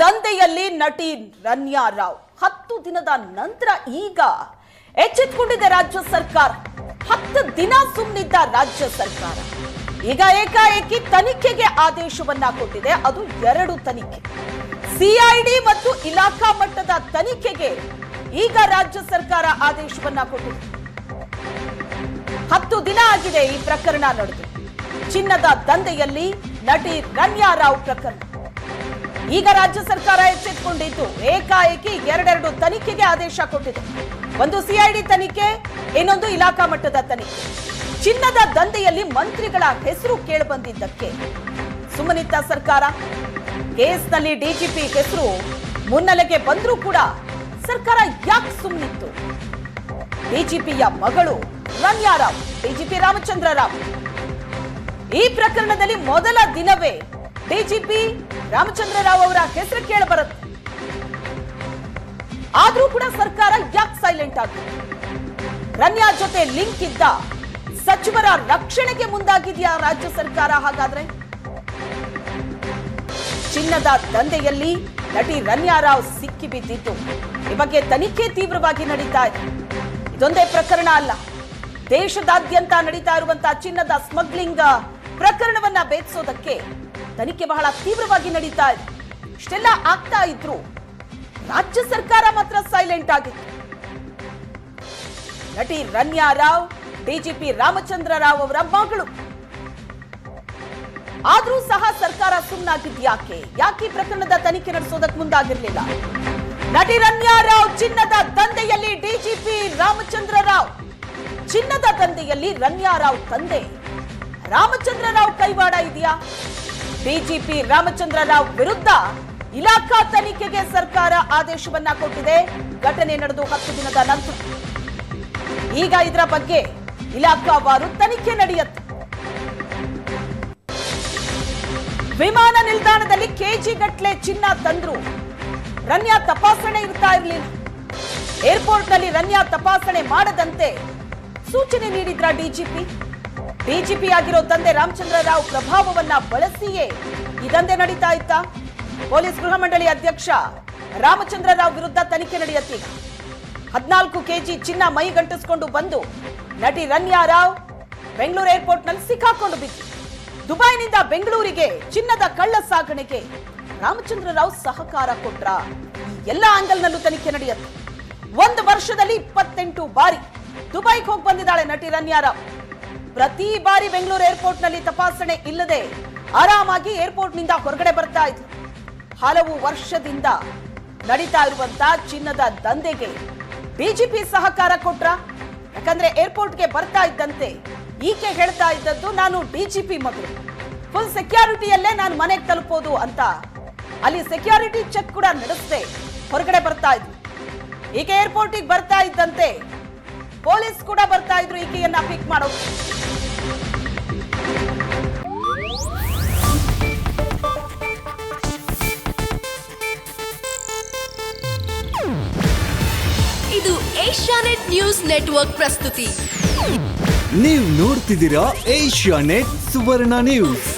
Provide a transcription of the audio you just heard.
ದಂಧೆಯಲ್ಲಿ ನಟಿ ರನ್ಯಾ ರಾವ್. ಹತ್ತು ದಿನದ ನಂತರ ಈಗ ಎಚ್ಚೆತ್ಕೊಂಡಿದೆ ರಾಜ್ಯ ಸರ್ಕಾರ. ಹತ್ತು ದಿನ ಸುಮ್ಮನಿದ್ದ ರಾಜ್ಯ ಸರ್ಕಾರ. ಈಗ ಏಕಾಏಕಿ ತನಿಖೆಗೆ ಆದೇಶವನ್ನ ಕೊಟ್ಟಿದೆ. ಅದು ಎರಡು ತನಿಖೆ. ಸಿಐಡಿ ಮತ್ತು ಇಲಾಖಾ ಮಟ್ಟದ ತನಿಖೆಗೆ ಈಗ ರಾಜ್ಯ ಸರ್ಕಾರ ಆದೇಶವನ್ನ ಕೊಟ್ಟಿದೆ. ಹತ್ತು ದಿನ ಆಗಿದೆ ಈ ಪ್ರಕರಣ ನಡೆದು. ಚಿನ್ನದ ದಂಧೆಯಲ್ಲಿ ನಟಿ ರನ್ಯಾ ರಾವ್ ಪ್ರಕರಣ. ಈಗ ರಾಜ್ಯ ಸರ್ಕಾರ ಎಚ್ಚೆತ್ತುಕೊಂಡಿದ್ದು ಏಕಾಏಕಿ ಎರಡೆರಡು ತನಿಖೆಗೆ ಆದೇಶ ಕೊಟ್ಟಿದೆ. ಒಂದು ಸಿಐಡಿ ತನಿಖೆ, ಇನ್ನೊಂದು ಇಲಾಖಾ ಮಟ್ಟದ ತನಿಖೆ. ಚಿನ್ನದ ದಂಧೆಯಲ್ಲಿ ಮಂತ್ರಿಗಳ ಹೆಸರು ಕೇಳಿಬಂದಿದ್ದಕ್ಕೆ. ಸುಮ್ಮನಿತ್ತ ಸರ್ಕಾರ, ಕೇಸ್ನಲ್ಲಿ ಡಿಜಿಪಿ ಹೆಸರು ಮುನ್ನೆಲೆಗೆ ಬಂದರೂ ಕೂಡ ಸರ್ಕಾರ ಯಾಕೆ ಸುಮ್ಮನಿತ್ತು ಡಿಜಿಪಿಯ ಮಗಳು ರಮ್ಯಾರಾವ್ ಡಿಜಿಪಿ ರಾಮಚಂದ್ರ ರಾವ್. ಈ ಪ್ರಕರಣದಲ್ಲಿ ಮೊದಲ ದಿನವೇ ಡಿಜಿಪಿ ರಾಮಚಂದ್ರ ರಾವ್ ಅವರ ಹೆಸರು ಕೇಳ ಬರುತ್ತೆ ಆದ್ರೂ ಕೂಡ ಸರ್ಕಾರ ಯಾಕೆ ಸೈಲೆಂಟ್ ಆಗಿದೆ? ರನ್ಯಾ ಜೊತೆ ಲಿಂಕ್ ಇದ್ದ ಸಚಿವರ ರಕ್ಷಣೆಗೆ ಮುಂದಾಗಿದೆಯಾ ರಾಜ್ಯ ಸರ್ಕಾರ ಹಾಗಾದ್ರೆ? ಚಿನ್ನದ ದಂಧೆಯಲ್ಲಿ ನಟಿ ರನ್ಯಾ ರಾವ್ ಸಿಕ್ಕಿ ಬಿದ್ದಿತ್ತು ಈ ಬಗ್ಗೆ ತನಿಖೆ ತೀವ್ರವಾಗಿ ನಡೀತಾ ಇದೆ. ಇದೊಂದೇ ಪ್ರಕರಣ ಅಲ್ಲ, ದೇಶದಾದ್ಯಂತ ನಡೀತಾ ಇರುವಂತಹ ಚಿನ್ನದ ಸ್ಮಗ್ಲಿಂಗ್ ಪ್ರಕರಣವನ್ನ ಬೇಧಿಸೋದಕ್ಕೆ ತನಿಖೆ ಬಹಳ ತೀವ್ರವಾಗಿ ನಡೀತಾ ಇದೆ. ಇಷ್ಟೆಲ್ಲ ಆಗ್ತಾ ಇದ್ರು ರಾಜ್ಯ ಸರ್ಕಾರ ಮಾತ್ರ ಸೈಲೆಂಟ್ ಆಗಿತ್ತು. ನಟಿ ರನ್ಯಾ ರಾವ್, ಡಿಜಿಪಿ ರಾಮಚಂದ್ರ ರಾವ್ ಅವರ ಮಗಳು. ಆದ್ರೂ ಸಹ ಸರ್ಕಾರ ಸುಮ್ಮನಾಗಿದ್ಯಾಕೆ ಯಾಕೆ? ಯಾಕೆ ಪ್ರಕರಣದ ತನಿಖೆ ನಡೆಸೋದಕ್ಕೆ ಮುಂದಾಗಿರ್ಲಿಲ್ಲ? ನಟಿ ರನ್ಯಾ ರಾವ್ ಚಿನ್ನದ ದಂಧೆಯಲ್ಲಿ ಡಿಜಿಪಿ ರಾಮಚಂದ್ರ ರಾವ್. ಚಿನ್ನದ ದಂಧೆಯಲ್ಲಿ ರನ್ಯಾ ರಾವ್ ತಂದೆ. ರಾಮಚಂದ್ರ ರಾವ್ ಕೈವಾಡ ಇದೆಯಾ? ಡಿಜಿಪಿ ರಾಮಚಂದ್ರ ರಾವ್ ವಿರುದ್ಧ ಇಲಾಖಾ ತನಿಖೆಗೆ ಸರ್ಕಾರ ಆದೇಶವನ್ನ ಕೊಟ್ಟಿದೆ. ಘಟನೆ ನಡೆದು ಹತ್ತು ದಿನದ ನಂತರ. ಈಗ ಇದರ ಬಗ್ಗೆ ಇಲಾಖಾವಾರು ತನಿಖೆ ನಡೆಯುತ್ತೆ ವಿಮಾನ ನಿಲ್ದಾಣದಲ್ಲಿ ಕೆಜಿ ಗಟ್ಲೆ ಚಿನ್ನ ತಂದ್ರು. ರನ್ಯಾ ತಪಾಸಣೆ ಇರ್ತಾ ಇರಲಿಲ್ಲ. ಏರ್ಪೋರ್ಟ್ನಲ್ಲಿ ರನ್ಯಾ ತಪಾಸಣೆ ಮಾಡದಂತೆ ಸೂಚನೆ ನೀಡಿದ್ರ ಡಿಜಿಪಿ. ಡಿಜಿಪಿ ಆಗಿರೋ ತಂದೆ ರಾಮಚಂದ್ರ ರಾವ್ ಪ್ರಭಾವವನ್ನ ಬಳಸಿಯೇ ಈ ದಂಧೆ ನಡೀತಾ ಇತ್ತ? ಪೊಲೀಸ್ ಗೃಹ ಮಂಡಳಿ ಅಧ್ಯಕ್ಷ ರಾಮಚಂದ್ರ ರಾವ್ ವಿರುದ್ಧ ತನಿಖೆ ನಡೆಯುತ್ತೆ. ಈಗ ಹದಿನಾಲ್ಕು ಕೆಜಿ ಚಿನ್ನ ಮೈ ಗಂಟಿಸ್ಕೊಂಡು ಬಂದು ನಟಿ ರನ್ಯಾ ರಾವ್ ಬೆಂಗಳೂರು ಏರ್ಪೋರ್ಟ್ನಲ್ಲಿ ಸಿಕ್ಕಾಕೊಂಡು ಬಿದ್ದು. ದುಬೈನಿಂದ ಬೆಂಗಳೂರಿಗೆ ಚಿನ್ನದ ಕಳ್ಳ ಸಾಗಣೆಗೆ ರಾಮಚಂದ್ರ ರಾವ್ ಸಹಕಾರ ಕೊಟ್ರ ಎಲ್ಲ ಎಲ್ಲ ಆಂಗಲ್ನಲ್ಲೂ ತನಿಖೆ ನಡೆಯುತ್ತೆ. ಒಂದು ವರ್ಷದಲ್ಲಿ ಇಪ್ಪತ್ತೆಂಟು ಬಾರಿ ದುಬೈಗೆ ಹೋಗಿ ಬಂದಿದ್ದಾಳೆ ನಟಿ ರನ್ಯಾ ರಾವ್. ಪ್ರತಿ ಬಾರಿ ಬೆಂಗಳೂರು ಏರ್ಪೋರ್ಟ್ನಲ್ಲಿ ತಪಾಸಣೆ ಇಲ್ಲದೆ ಆರಾಮಾಗಿ ಏರ್ಪೋರ್ಟ್ನಿಂದ ಹೊರಗಡೆ ಬರ್ತಾ ಇದ್ರು. ಹಲವು ವರ್ಷದಿಂದ ನಡೀತಾ ಇರುವಂತ ಚಿನ್ನದ ದಂಧೆಗೆ ಬಿಜೆಪಿ ಸಹಕಾರ ಕೊಟ್ರ? ಯಾಕಂದ್ರೆ ಏರ್ಪೋರ್ಟ್ಗೆ ಬರ್ತಾ ಇದ್ದಂತೆ ಈಕೆ ಹೇಳ್ತಾ ಇದ್ದದ್ದು ನಾನು ಡಿಜಿಪಿ ಮಗಳು. ಫುಲ್ ಸೆಕ್ಯೂರಿಟಿಯಲ್ಲೇ ನಾನು ಮನೆಗೆ ತಲುಪೋದು ಅಂತ. ಅಲ್ಲಿ ಸೆಕ್ಯೂರಿಟಿ ಚೆಕ್ ಕೂಡ ನಡೆಸದೆ ಹೊರಗಡೆ ಬರ್ತಾ ಇದ್ರು. ಈಕೆ ಏರ್ಪೋರ್ಟಿಗೆ ಬರ್ತಾ ಇದ್ದಂತೆ ಪೊಲೀಸ್ ಕೂಡ ಬರ್ತಾ ಇದ್ರು ಈಕೆಯನ್ನ ಪಿಕ್ ಮಾಡೋದು ಇದು ಏಷ್ಯಾನೆಟ್ ನ್ಯೂಸ್ ನೆಟ್ವರ್ಕ್ ಪ್ರಸ್ತುತಿ. ನೀವು ನೋಡ್ತಿದ್ದೀರಾ ಏಷ್ಯಾ ನೆಟ್ ಸುವರ್ಣ ನ್ಯೂಸ್.